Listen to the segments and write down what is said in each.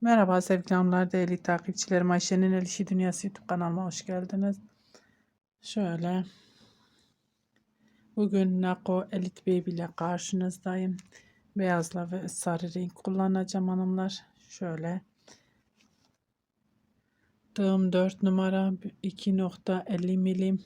Merhaba sevgili hanımlar, değerli takipçilerim. Ayşe'nin El İşi Dünyası YouTube kanalıma hoş geldiniz. Şöyle. Bugün Nako Elite Baby ile karşınızdayım. Beyazla ve sarı renk kullanacağım hanımlar. Şöyle. Tığım 4 numara 2.50 milim.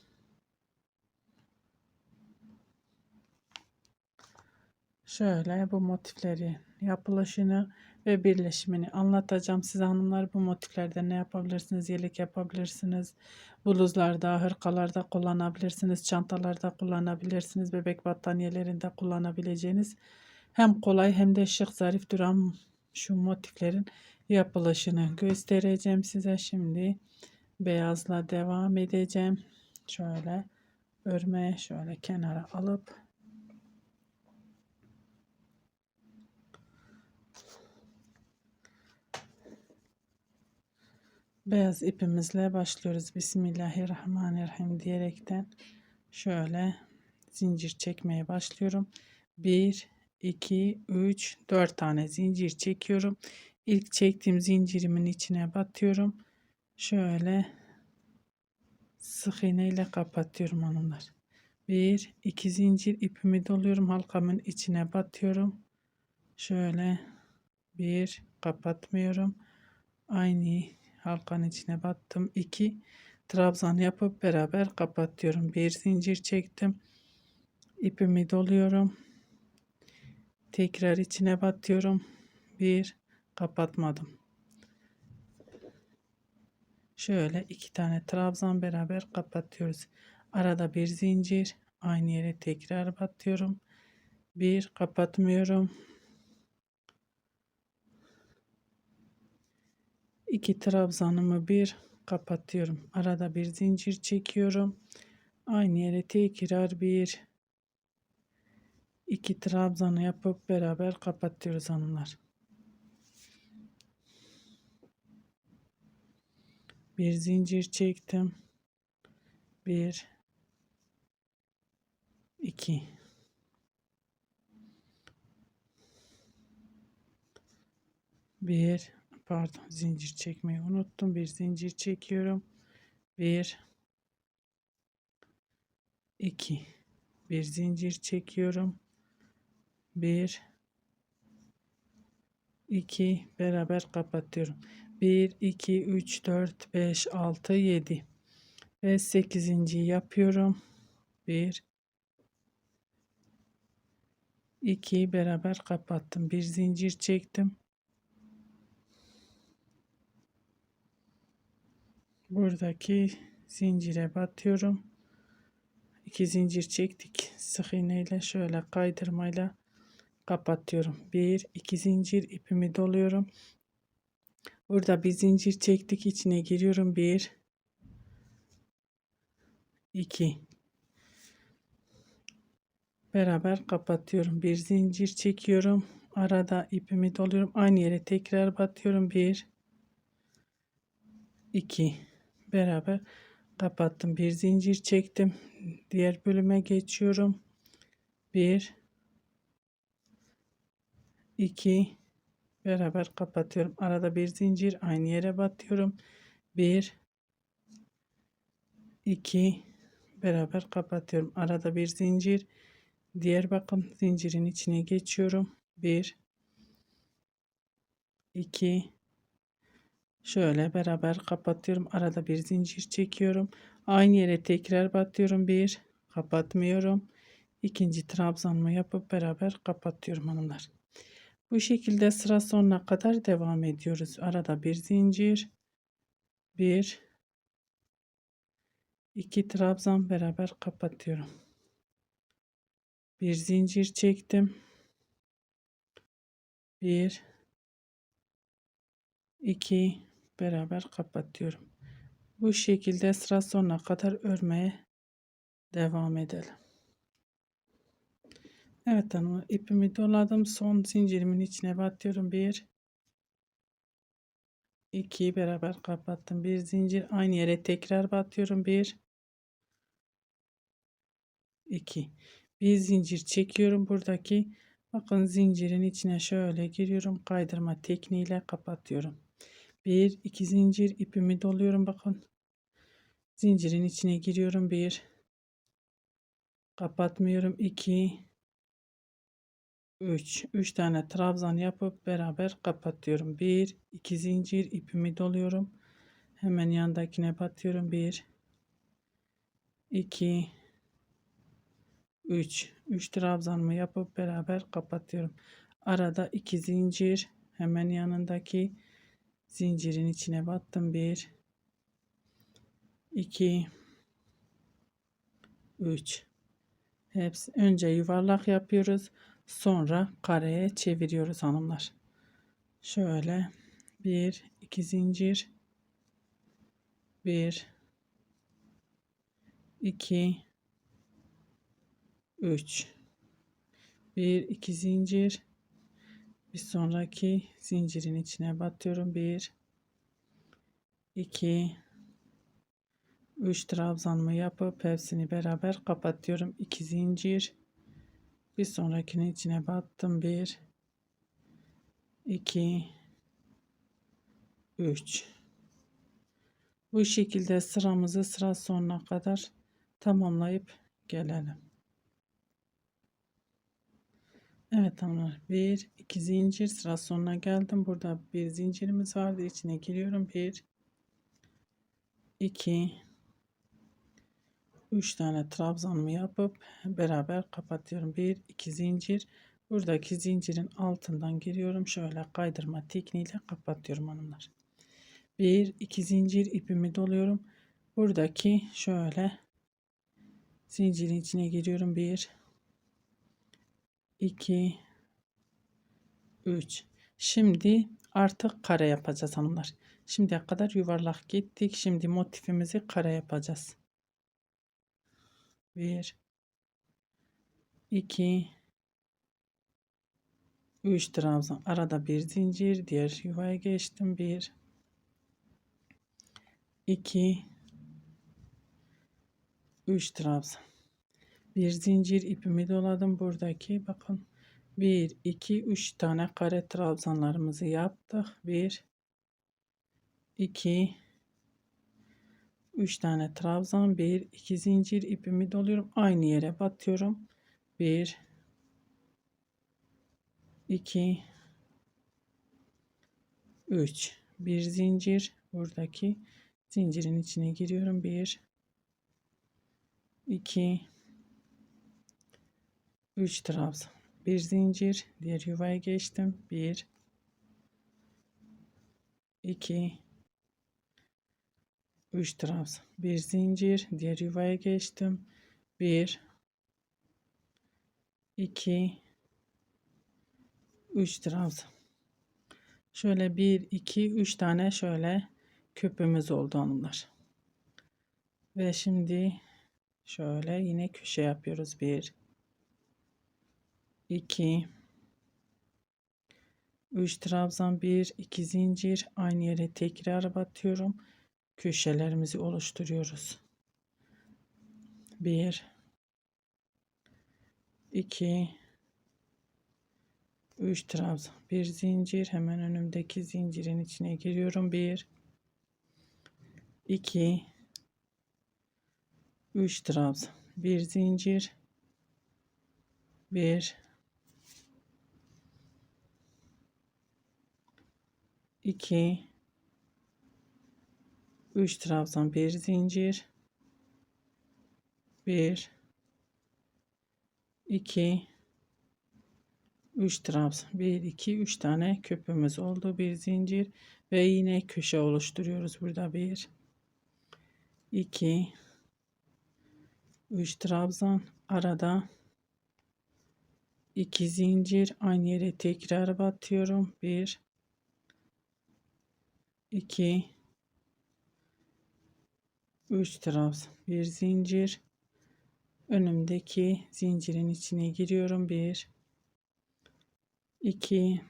Şöyle bu motifleri yapılışını ve birleşimini anlatacağım size hanımlar. Bu motiflerde ne yapabilirsiniz? Yelek yapabilirsiniz. Bluzlarda, hırkalarda kullanabilirsiniz. Çantalarda kullanabilirsiniz. Bebek battaniyelerinde kullanabileceğiniz hem kolay hem de şık zarif duran şu motiflerin yapılışını göstereceğim size. Şimdi beyazla devam edeceğim. Şöyle örmeye şöyle kenara alıp beyaz ipimizle başlıyoruz. Bismillahirrahmanirrahim diyerekten şöyle zincir çekmeye başlıyorum. 1 2 3 4 tane zincir çekiyorum. İlk çektiğim zincirimin içine batıyorum. Şöyle sık iğne ile kapatıyorum hanımlar. 1 2 zincir ipimi doluyorum. Halkamın içine batıyorum. Şöyle bir kapatmıyorum. Aynı halkanın içine battım. 2 trabzan yapıp beraber kapatıyorum. Bir zincir çektim. ipimi doluyorum. Tekrar içine batıyorum. Bir kapatmadım. Şöyle iki tane trabzan beraber kapatıyoruz. Arada bir zincir aynı yere tekrar batıyorum. Bir kapatmıyorum. İki trabzanımı bir kapatıyorum. Arada bir zincir çekiyorum. Aynı yere tekrar bir iki trabzanı yapıp beraber kapatıyoruz hanımlar. Bir zincir çektim. Bir iki bir pardon zincir çekmeyi unuttum. Bir zincir çekiyorum. Bir iki bir zincir çekiyorum. Bir iki beraber kapatıyorum. 1 2 3 4 5 6 7 ve 8. yapıyorum. 1 2 beraber kapattım. Bir zincir çektim. Buradaki zincire batıyorum. İki zincir çektik. Sık iğneyle şöyle kaydırmayla kapatıyorum. Bir, iki zincir ipimi doluyorum. Burada bir zincir çektik. içine giriyorum. Bir, iki. Beraber kapatıyorum. Bir zincir çekiyorum. Arada ipimi doluyorum. Aynı yere tekrar batıyorum. Bir, iki beraber kapattım. Bir zincir çektim. Diğer bölüme geçiyorum. Bir, iki, beraber kapatıyorum. Arada bir zincir aynı yere batıyorum. Bir, iki, beraber kapatıyorum. Arada bir zincir. Diğer bakın zincirin içine geçiyorum. Bir, iki, Şöyle beraber kapatıyorum. Arada bir zincir çekiyorum. Aynı yere tekrar batıyorum. Bir kapatmıyorum. İkinci trabzanımı yapıp beraber kapatıyorum hanımlar. Bu şekilde sıra sonuna kadar devam ediyoruz. Arada bir zincir. Bir iki trabzan beraber kapatıyorum. Bir zincir çektim. Bir iki beraber kapatıyorum. Bu şekilde sıra sonuna kadar örmeye devam edelim. Evet hanım ipimi doladım. Son zincirimin içine batıyorum. Bir, iki beraber kapattım. Bir zincir aynı yere tekrar batıyorum. Bir, iki. Bir zincir çekiyorum buradaki Bakın zincirin içine şöyle giriyorum. Kaydırma tekniğiyle kapatıyorum. Bir, iki zincir ipimi doluyorum bakın. Zincirin içine giriyorum. Bir, kapatmıyorum. iki, üç. Üç tane trabzan yapıp beraber kapatıyorum. Bir, iki zincir ipimi doluyorum. Hemen yandakine batıyorum. Bir, iki, üç. Üç trabzanımı yapıp beraber kapatıyorum. Arada iki zincir hemen yanındaki zincirin içine battım. Bir, iki, üç. Hepsi önce yuvarlak yapıyoruz. Sonra kareye çeviriyoruz hanımlar. Şöyle bir, iki zincir. Bir, iki, üç. Bir, iki zincir. Bir sonraki zincirin içine batıyorum. Bir, iki, üç trabzanımı yapıp hepsini beraber kapatıyorum. İki zincir. Bir sonrakinin içine battım. Bir, iki, üç. Bu şekilde sıramızı sıra sonuna kadar tamamlayıp gelelim. Evet hanımlar bir iki zincir sıra sonuna geldim. Burada bir zincirimiz vardı. içine giriyorum. Bir iki üç tane trabzanımı yapıp beraber kapatıyorum. Bir iki zincir buradaki zincirin altından giriyorum. Şöyle kaydırma tekniğiyle kapatıyorum hanımlar. Bir iki zincir ipimi doluyorum. Buradaki şöyle zincirin içine giriyorum. Bir 2 3 Şimdi artık kare yapacağız hanımlar. Şimdiye kadar yuvarlak gittik. Şimdi motifimizi kare yapacağız. 1 2 3 trabzan arada bir zincir diğer yuvaya geçtim 1 2 3 trabzan bir zincir ipimi doladım buradaki. Bakın 1 2 3 tane kare trabzanlarımızı yaptık. 1 2 3 tane trabzan. 1 2 zincir ipimi doluyorum. Aynı yere batıyorum. 1 2 3 bir zincir. Buradaki zincirin içine giriyorum. 1 2 3 trabzan. Bir zincir diğer yuvaya geçtim. 1 2 3 trabzan. Bir zincir diğer yuvaya geçtim. 1 2 3 trabzan. Şöyle 1 2 3 tane şöyle köpüğümüz oldu hanımlar. Ve şimdi şöyle yine köşe yapıyoruz. 1 2 3 trabzan 1 2 zincir. Aynı yere tekrar batıyorum. Köşelerimizi oluşturuyoruz. 1 2 3 trabzan bir zincir. Hemen önümdeki zincirin içine giriyorum. 1 2 3 trabzan bir zincir. 1 2 3 trabzan bir zincir. 1 2 3 trabzan 1 2 3 tane köpüğümüz oldu bir zincir. Ve yine köşe oluşturuyoruz burada 1 2 3 trabzan arada. 2 zincir. Aynı yere tekrar batıyorum. 1 2 3 trabzan bir zincir. Önümdeki zincirin içine giriyorum. 1 2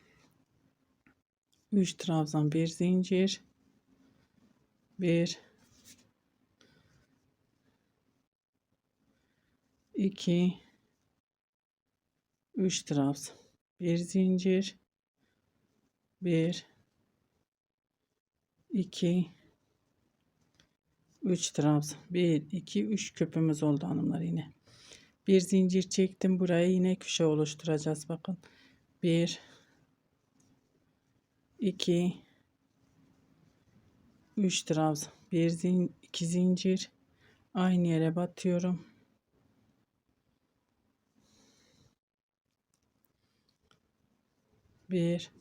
3 trabzan bir zincir. 1 2 3 trabzan bir zincir, bir, iki, üç trabzan, bir, iki, üç küpümüz oldu hanımlar yine. Bir zincir çektim buraya yine köşe oluşturacağız bakın. Bir, iki, üç trabzan, bir zin, iki zincir, aynı yere batıyorum. Bir,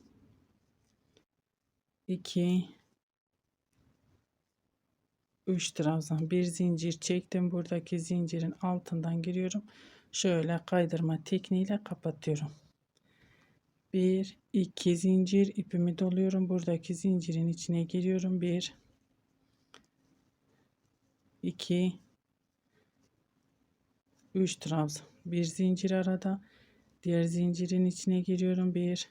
iki, üç trabzan, bir zincir çektim. Buradaki zincirin altından giriyorum. Şöyle kaydırma tekniğiyle kapatıyorum. Bir, iki zincir ipimi doluyorum. Buradaki zincirin içine giriyorum. Bir, iki, üç trabzan, bir zincir arada. Diğer zincirin içine giriyorum. Bir,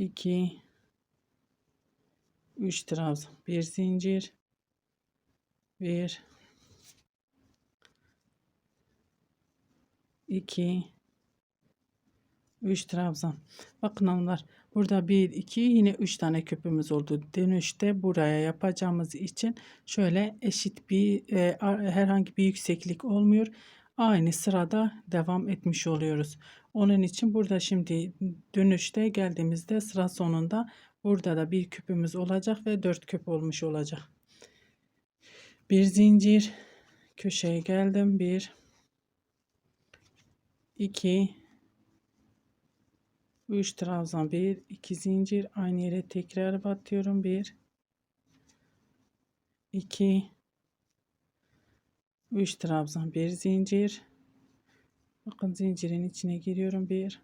2 3 trabzan bir zincir 1 2 3 trabzan bakın hanımlar burada 1 2 yine 3 tane küpümüz oldu. Dönüşte buraya yapacağımız için şöyle eşit bir e, herhangi bir yükseklik olmuyor. Aynı sırada devam etmiş oluyoruz. Onun için burada şimdi dönüşte geldiğimizde sıra sonunda burada da bir küpümüz olacak ve dört küp olmuş olacak. Bir zincir. Köşeye geldim. Bir, iki, üç trabzan. Bir, iki zincir. Aynı yere tekrar batıyorum. Bir, iki, üç trabzan. Bir zincir. Bakın zincirin içine giriyorum. 1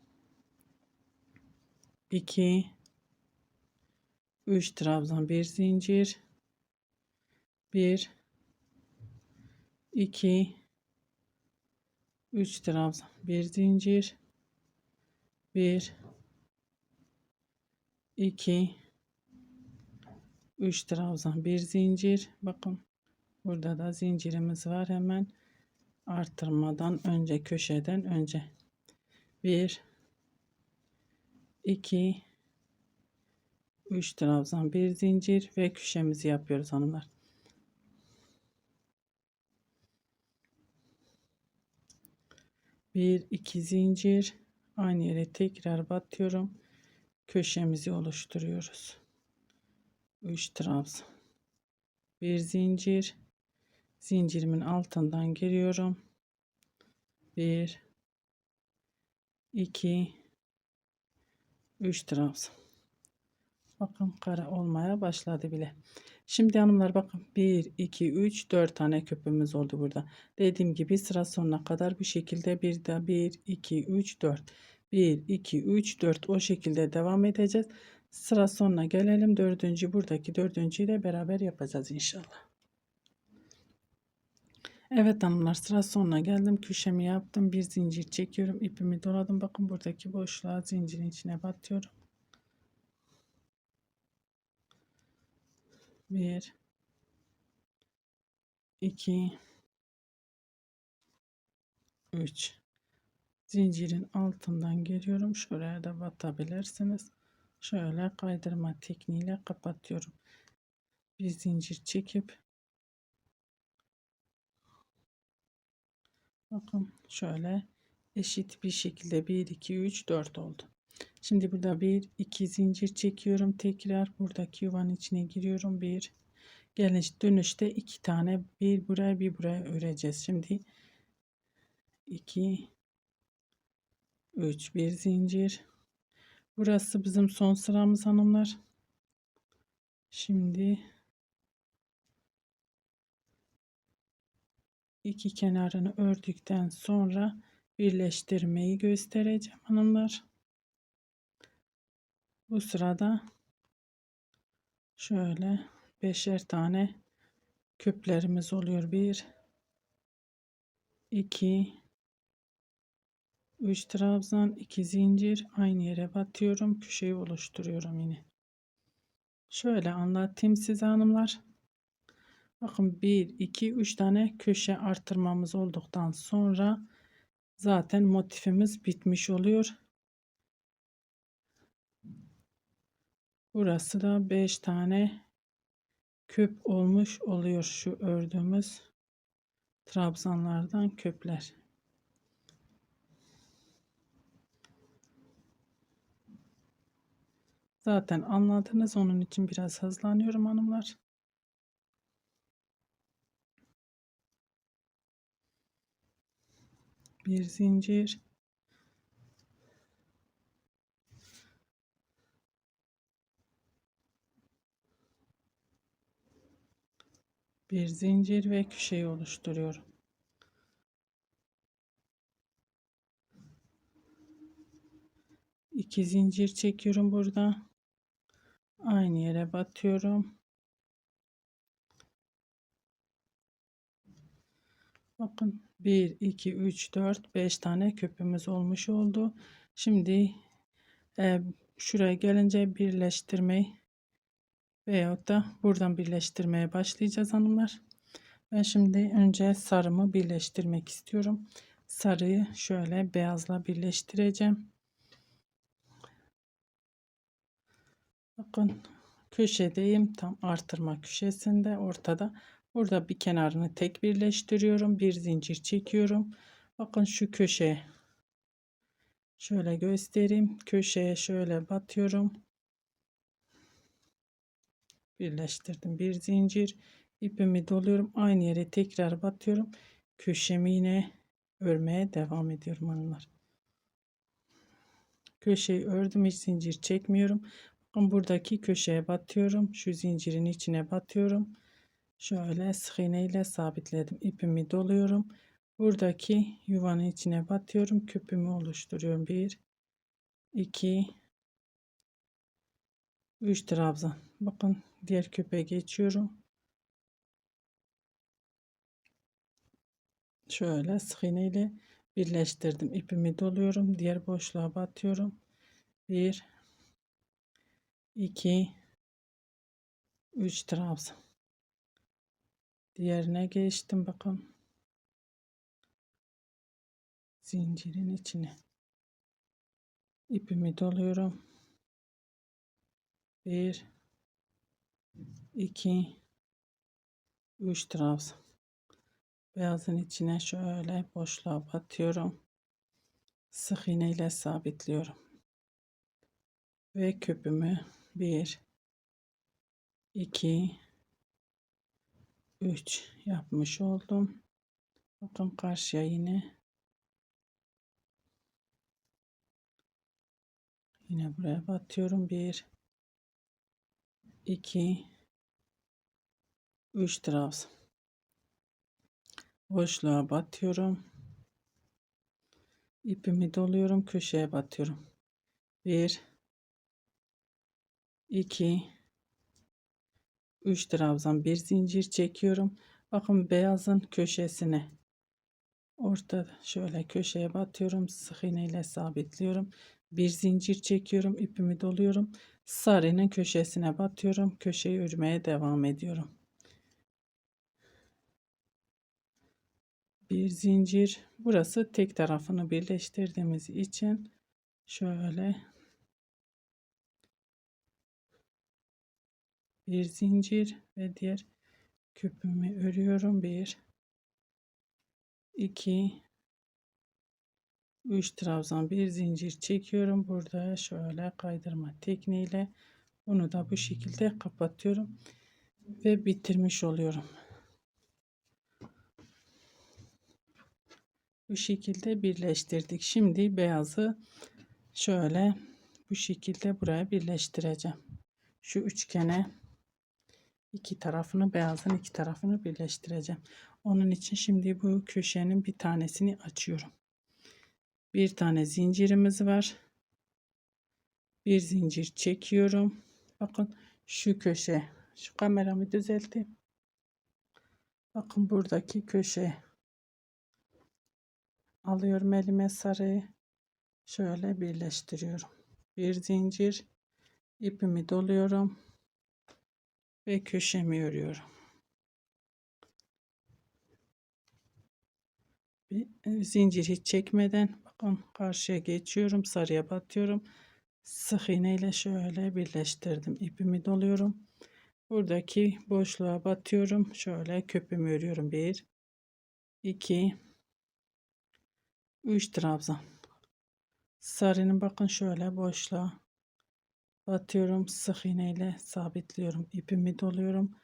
2 3 trabzan. Bir zincir. 1 2 3 trabzan bir zincir. 1 2 3 trabzan bir zincir. Bakın burada da zincirimiz var hemen. Artırmadan önce köşeden önce. 1 2 3 trabzan bir zincir ve köşemizi yapıyoruz hanımlar. Bir iki zincir aynı yere tekrar batıyorum. Köşemizi oluşturuyoruz. 3 trabzan. Bir zincir zincirimin altından giriyorum. 1 2 3 trabzan. Bakın kare olmaya başladı bile. Şimdi hanımlar bakın 1 2 3 4 tane köpüğümüz oldu burada. Dediğim gibi sıra sonuna kadar bu şekilde bir de 1 2 3 4 1 2 3 4 o şekilde devam edeceğiz. Sıra sonuna gelelim. Dördüncü buradaki dördüncüyü de beraber yapacağız inşallah. Evet hanımlar sıra sonuna geldim. Köşemi yaptım. Bir zincir çekiyorum. ipimi doladım. Bakın buradaki boşluğa zincirin içine batıyorum. Bir, iki, üç. Zincirin altından geliyorum. Şuraya da batabilirsiniz. Şöyle kaydırma tekniğiyle kapatıyorum. Bir zincir çekip Bakın şöyle eşit bir şekilde 1 2 3 4 oldu. Şimdi burada bir iki zincir çekiyorum. Tekrar buradaki yuvanın içine giriyorum. Bir geliş dönüşte iki tane bir buraya bir buraya öreceğiz. Şimdi 2 3 bir zincir. Burası bizim son sıramız hanımlar. Şimdi iki kenarını ördükten sonra birleştirmeyi göstereceğim hanımlar. Bu sırada şöyle beşer tane küplerimiz oluyor. Bir, iki, üç trabzan, iki zincir aynı yere batıyorum. Köşeyi oluşturuyorum yine. Şöyle anlatayım size hanımlar. Bakın 1, 2, 3 tane köşe artırmamız olduktan sonra zaten motifimiz bitmiş oluyor. Burası da 5 tane küp olmuş oluyor şu ördüğümüz trabzanlardan küpler. Zaten anladınız onun için biraz hızlanıyorum hanımlar. Bir zincir. Bir zincir ve köşeyi oluşturuyorum. İki zincir çekiyorum burada. Aynı yere batıyorum. Bakın 1, 2, 3, 4, 5 tane küpümüz olmuş oldu. Şimdi e, şuraya gelince birleştirmeyi veyahut da buradan birleştirmeye başlayacağız hanımlar. Ben şimdi önce sarımı birleştirmek istiyorum. Sarıyı şöyle beyazla birleştireceğim. Bakın köşedeyim. Tam artırma köşesinde ortada. Burada bir kenarını tek birleştiriyorum. Bir zincir çekiyorum. Bakın şu köşeye. Şöyle göstereyim. Köşeye şöyle batıyorum. Birleştirdim. Bir zincir. ipimi doluyorum. Aynı yere tekrar batıyorum. Köşemi yine örmeye devam ediyorum hanımlar. Köşeyi ördüm. Hiç zincir çekmiyorum. Buradaki köşeye batıyorum. Şu zincirin içine batıyorum. Şöyle sık iğne ile sabitledim. ipimi doluyorum. Buradaki yuvanın içine batıyorum. Küpümü oluşturuyorum. 1 2 3 trabzan. Bakın diğer küpe geçiyorum. Şöyle sık iğne ile birleştirdim. ipimi doluyorum. Diğer boşluğa batıyorum. 1 2 3 trabzan. Diğerine geçtim bakın. Zincirin içine. ipimi doluyorum. 1 2 3 trabzan. Beyazın içine şöyle boşluğa batıyorum. Sık iğne ile sabitliyorum. Ve küpümü 1 2 3 yapmış oldum. Bakın karşıya yine yine buraya batıyorum. 1 2 3 trabzan. Boşluğa batıyorum. ipimi doluyorum. Köşeye batıyorum. 1 2 3 trabzan bir zincir çekiyorum. Bakın beyazın köşesine orta şöyle köşeye batıyorum. Sık iğne ile sabitliyorum. Bir zincir çekiyorum. ipimi doluyorum. Sarının köşesine batıyorum. Köşeyi örmeye devam ediyorum. Bir zincir. Burası tek tarafını birleştirdiğimiz için şöyle bir zincir ve diğer küpümü örüyorum. 1 2 3 trabzan bir zincir çekiyorum. Burada şöyle kaydırma tekniğiyle bunu da bu şekilde kapatıyorum ve bitirmiş oluyorum. Bu şekilde birleştirdik. Şimdi beyazı şöyle bu şekilde buraya birleştireceğim. Şu üçgene iki tarafını beyazın iki tarafını birleştireceğim. Onun için şimdi bu köşenin bir tanesini açıyorum. Bir tane zincirimiz var. Bir zincir çekiyorum. Bakın şu köşe. Şu kameramı düzelteyim. Bakın buradaki köşe. Alıyorum elime sarıyı. Şöyle birleştiriyorum. Bir zincir. ipimi doluyorum ve köşemi örüyorum. Bir e, zincir hiç çekmeden bakın karşıya geçiyorum sarıya batıyorum sık iğne ile şöyle birleştirdim. İpimi doluyorum. Buradaki boşluğa batıyorum. Şöyle köpümü örüyorum. 1 2 3 trabzan. Sarının bakın şöyle boşluğa batıyorum. Sık iğne ile sabitliyorum. İpimi doluyorum.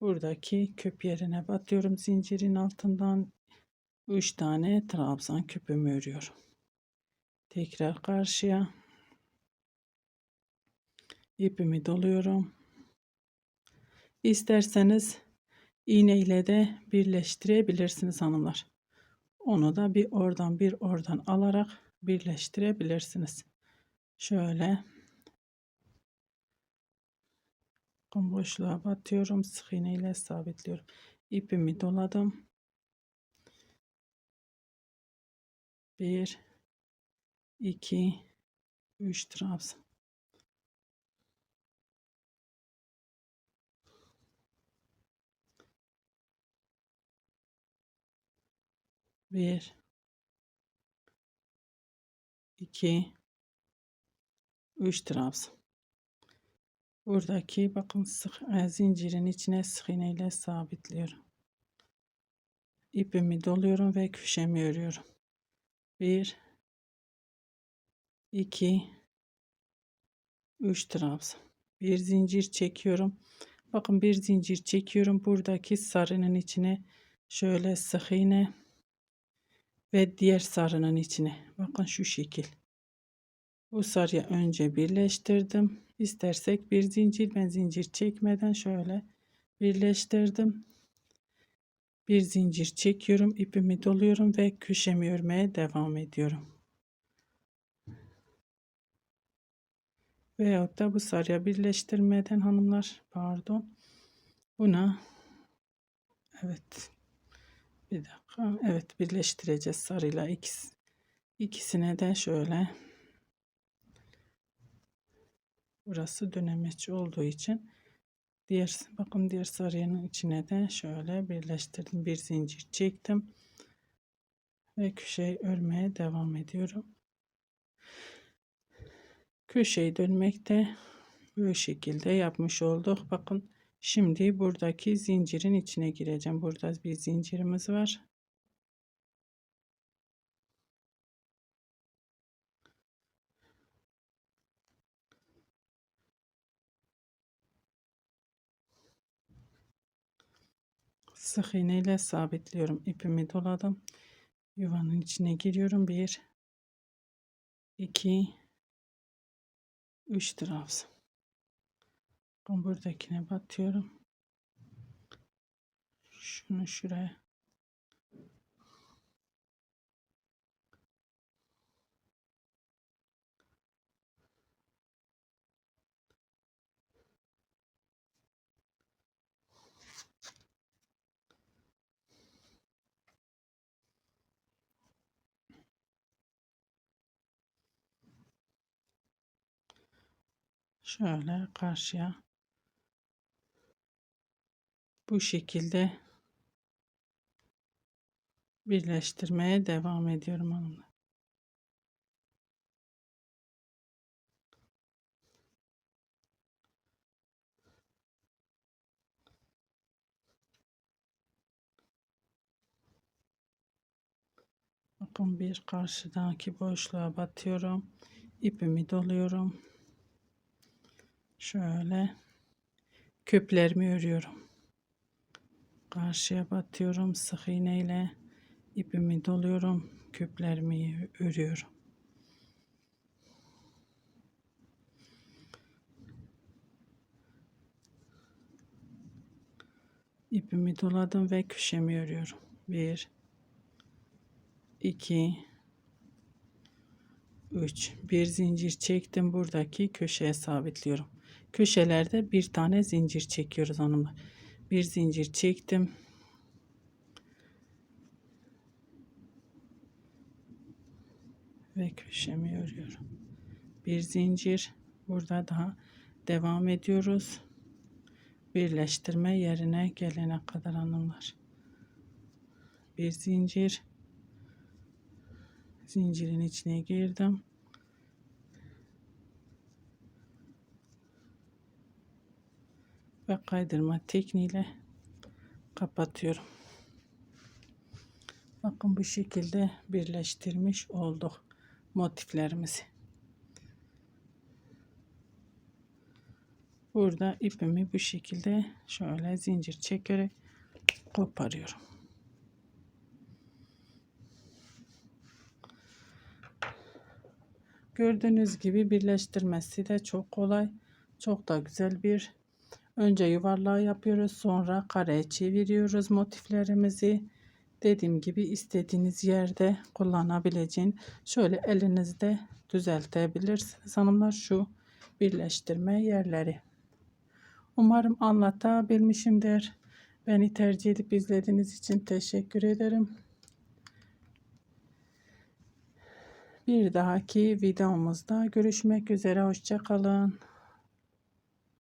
Buradaki köp yerine batıyorum. Zincirin altından 3 tane trabzan küpümü örüyorum. Tekrar karşıya ipimi doluyorum. İsterseniz iğne ile de birleştirebilirsiniz hanımlar. Onu da bir oradan bir oradan alarak birleştirebilirsiniz. Şöyle boşluğa batıyorum. Sık iğne ile sabitliyorum. İpimi doladım. Bir, iki, üç trabzan. Bir, iki, üç trabzan. Buradaki bakın sık e, zincirin içine sık iğne ile sabitliyorum. İpimi doluyorum ve köşemi örüyorum. Bir, iki, üç trabzan. Bir zincir çekiyorum. Bakın bir zincir çekiyorum. Buradaki sarının içine şöyle sık iğne ve diğer sarının içine. Bakın şu şekil. Bu sarıya önce birleştirdim. İstersek bir zincir ben zincir çekmeden şöyle birleştirdim. Bir zincir çekiyorum, ipimi doluyorum ve köşemi örmeye devam ediyorum. Veyahut da bu sarıya birleştirmeden hanımlar pardon buna evet bir dakika. Evet birleştireceğiz sarıyla ikisi ikisine de şöyle. Burası dönemeç olduğu için diğer bakın diğer sarıyanın içine de şöyle birleştirdim. Bir zincir çektim ve köşeyi örmeye devam ediyorum. Köşeyi dönmekte bu şekilde yapmış olduk. Bakın şimdi buradaki zincirin içine gireceğim. Burada bir zincirimiz var. Sık iğne ile sabitliyorum. İpimi doladım. Yuvanın içine giriyorum. 1 2 3 trabzan buradakine batıyorum. Şunu şuraya. Şöyle karşıya bu şekilde birleştirmeye devam ediyorum hanımlar. Bakın bir karşıdaki boşluğa batıyorum. ipimi doluyorum. Şöyle köplerimi örüyorum. Karşıya batıyorum sık iğne ile ipimi doluyorum. Köplerimi örüyorum. ipimi doladım ve köşemi örüyorum. 1 2 3 bir zincir çektim buradaki köşeye sabitliyorum köşelerde bir tane zincir çekiyoruz hanımlar. Bir zincir çektim. Ve köşemi örüyorum. Bir zincir. Burada daha devam ediyoruz. Birleştirme yerine gelene kadar hanımlar. Bir zincir. Zincirin içine girdim ve kaydırma tekniğiyle kapatıyorum. Bakın bu şekilde birleştirmiş olduk motiflerimizi. Burada ipimi bu şekilde şöyle zincir çekerek koparıyorum. Gördüğünüz gibi birleştirmesi de çok kolay. Çok da güzel bir önce yuvarlağı yapıyoruz. Sonra kareye çeviriyoruz motiflerimizi. Dediğim gibi istediğiniz yerde kullanabileceğin şöyle elinizde düzeltebilirsiniz hanımlar şu birleştirme yerleri. Umarım anlatabilmişimdir. Beni tercih edip izlediğiniz için teşekkür ederim. Bir dahaki videomuzda görüşmek üzere. Hoşçakalın.